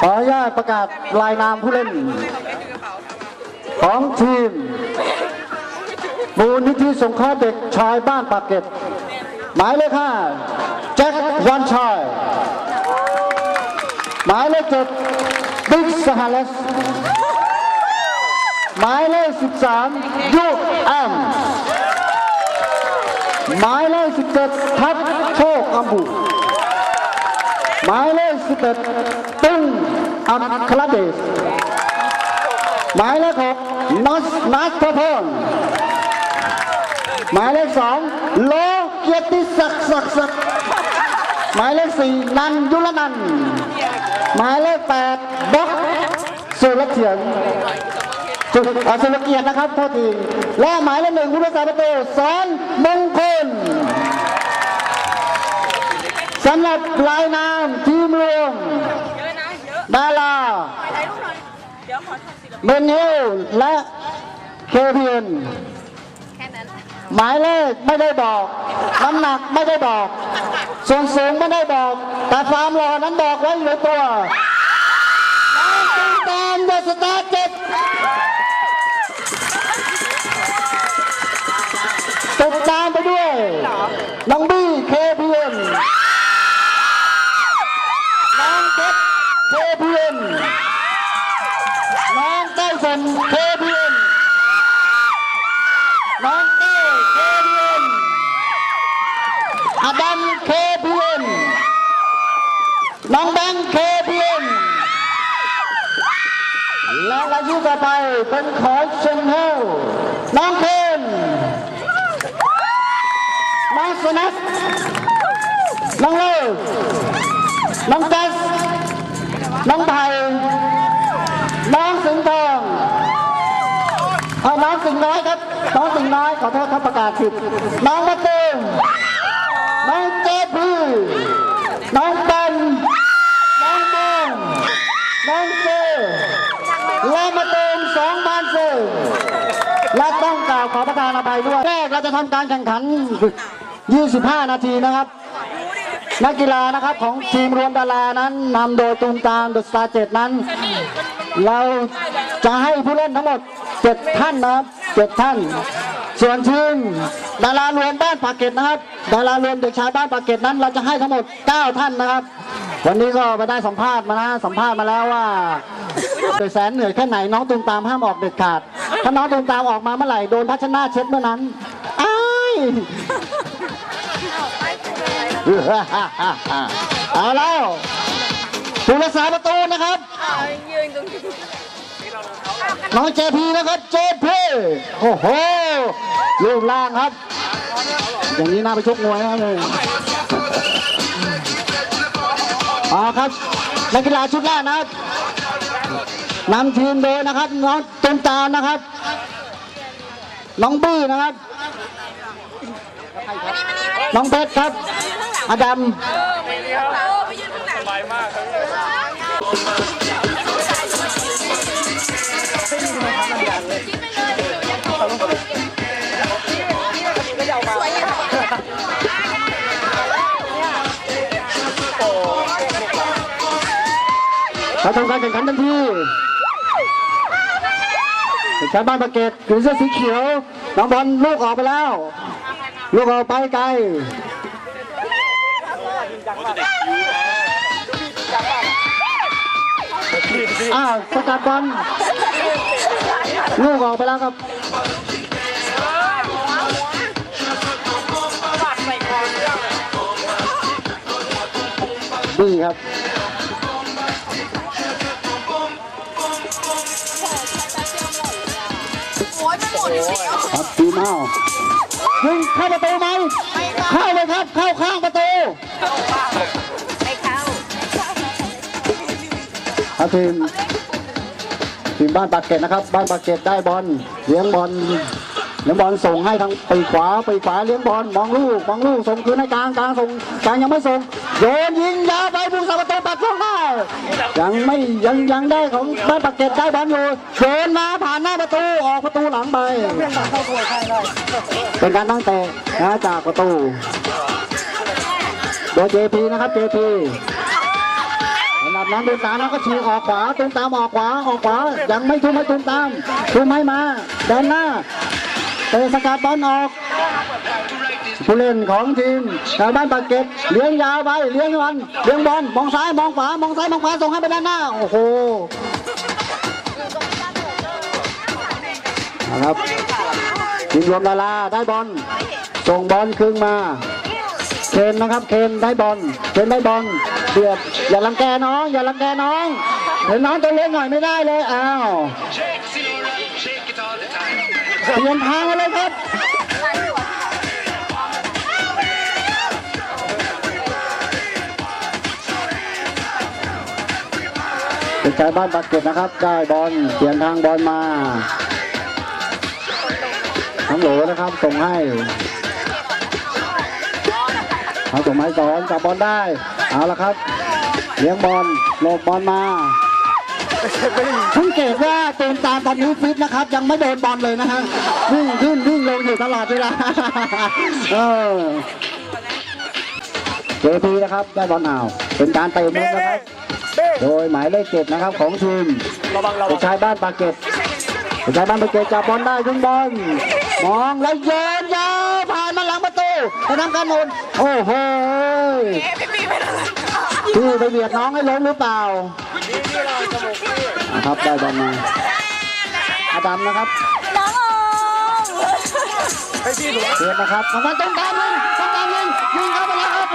ขออนุญาตประกาศรายนามผู้เล่น ของทีมมูลนิธิสงเคราะห์เด็กชายบ้านปากเกร็ดหมายเลขห้าแจ็ควันชัยหมายเลขเจ็ดบิ๊กสฮาเลสหมายเลขสิบสามยูแอมหมายเลขสิบเจ็ดทัพโชคอัมบุหมายเลข เดตึ้งอัครเดชหมายเลขหกนัสนัทพลหมายเลขสองโลเกียรติศักดิ์ศักดิ์ศักดิ์หมายเลขสี่นันยุรนันหมายเลขแปดบ็อกสุรเถียนสุอ่าสุรเกียรตินะครับโทษทีและหมายเลขหนึ่งผู้รักษาประตูสอนมงคลสำหรับรายนามทีมรวมเยอะนะเยอะดาราเบนเฮลและเคเพียนหมายเลขไม่ได้บอก น้ำหนักไม่ได้บอก ส่วนสูงไม่ได้บอก แต่ความหล่อนั้นบอกไว้อยู่ในตัวติงตามเดอะสตาร์เจ็ดติดตามไปด้วย น้องบี เคเพียนน้องเต้เคเพียนอดัมเคเพียนน้องแบงเคเพียนและรายชื่อต่อไปเป็นขอเชนเฮลน้องเคนน้องสนัทน้องเลิศน้องจัสน้องไผ่น้องสิงห์ทองเอาน้อง สิงห์น้อยครับน้องสิงห์น้อยขอโทษครับประกาศผิดน้องมะตูมน้องเจพีน้องปันน้องบูมน้องเจและมะตูมสองพันเซและต้องกล่าวขอประทานอภัยด้วยแรกเราจะทำการแข่งขัน 25 นาทีนะครับนักกีฬานะครับของทีมรวมดารานั้นนำโดยตูมตามเดอะสตาร์เจ็ดนั้น เราจะให้ผู้เล่นทั้งหมดเจ็ดท่านนะครับ เจ็ดท่าน ส่วนทีมดารารวมบ้านปากเกร็ดนะครับ ดารารวมเด็กชายบ้านปากเกร็ดนั้น เราจะให้ทั้งหมด 9 ท่านนะครับ วันนี้ก็ไปได้สัมภาษณ์มานะสัมภาษณ์มาแล้วว่าโดยแสนเหนื่อยแค่ไหนน้องตูมตามห้ามออกเด็ดขาด ถ้าน้องตูมตามออกมาเมื่อไหร่โดนพัชนาเช็ดเมื่อนั้นอ้ายเอาแล้วผู้รักษาประตูนะครับยืนตรงนี้ น้องเจพีนะครับเจพีโอ้โหรูปร่างครับ อย่างนี้น่าไปชกมวยนะครับเลยเอาครับนักกีฬาชุดแรกนะครับนำทีมโดยนะครับน้องตุ้มตามนะครับ น้องบี้นะครับ น้องเพชรครับ อดัม เราทำการแข่งขันทันทีชายบ้านประเกตถือเสื้อสีเขียวน้องบอลลูกออกไปแล้ว ลูกออกไปไกลอ้าวสกัดบอลลูกออกไปแล้วครับนี่ครับ ครับทีมเอายิงเข้าประตูไหมเข้าเลยครับ เข้าข้างประตูไม่เข้าเอาทีมทีมบ้านปากเกร็ดนะครับ บ้านปากเกร็ดได้บอลเลี้ยงบอล เลี้ยงบอลส่งให้ทางไปขวาไปขวาเลี้ยงบอลมองลูกมองลูกส่งคืนให้กลางกลางส่งกลางยังไม่ส่งโยนยิงยาวไปผู้สาประตูปัดช่องได้ยังไม่ยังยังได้ของบ้านปากเกร็ดได้บอลอยู่โยนมาผ่านหน้าประตูออกประตูหลังไปเป็นการตั้งเตะนะจากประตูโดยเจพีนะครับเจพีสำหรับน้องตูมตามแล้วก็ฉีกออกขวาตูมตามออกขวาออกขวายังไม่ทุ่มให้ตูมตามทุ่มให้มาเดินหน้า เตะสกัดบอลออก ผู้เล่นของทีมชาวบ้านปากเกร็ดเลี้ยงยาวไปเลี้ยงบอลเลี้ยงบอลมองซ้ายมองขวามองซ้ายมองขวาส่งให้ไปด้านหน้าโอ้โหนะครับทีมรวมดาราได้บอลส่งบอลคืนมา เคนนะครับ เคนได้บอลเคนได้บอลเดือดอย่าลังแกน้อง อย่าลังแกน้องเห็นน้องตัวเล็กหน่อยไม่ได้เลยอ้าว เปลี่ยนทางมาเลยครับ เป็นใจบ้านบาดเจ็บนะครับ ได้บอลเปลี่ยนทางบอลมาน้งโหลนะครับ ส่งให้เขาส่งไม้สอนจับบอลได้ เอาละครับ เลี้ยงบอลโลบบอลมา สังเกตว่าเต็มตามตอนนี้ฟิตนะครับ ยังไม่โดนบอลเลยนะฮะวิ่งขึ้นวิ่งลงอยู่ตลอดเวลาเออเจพีนะครับได้บอลเอาเป็นการเตะมุมนะครับ โดยหมายเลขเจ็ดนะครับของทีมเด็กชายบ้านปากเกร็ดเด็กชายบ้านปากเกร็ดจับบอลได้ขึ้นบอลมองแล้วโยนยาวผ่านมาหลังประตูไปทำการหมุนโอ้โหพี่ปีเป็นอะไรพี่ไปเบียดน้องให้ล้มหรือเปล่า นะครับได้บอลมาอาดัมนะครับน้องอมเพียนนะครับของมันต้องการยิงต้องการยิงยิงเข้าไปแล้วครับโ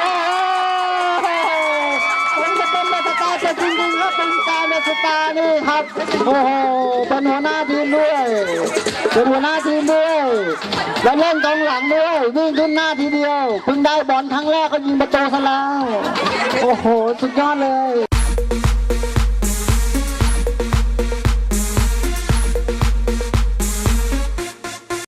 อ้โหผมจะเป็นเมสตาร์เป็นจริงๆครับเป็นการเมสตาร์นี่ครับโอ้โหเป็นหัวหน้าทีมด้วยเป็นหัวหน้าทีมด้วยแล้วเล่นกองหลังด้วยวิ่งขึ้นหน้าทีเดียวเพิ่งได้บอลครั้งแรกก็ยิงประตูซะแล้วโอ้โหสุดยอดเลย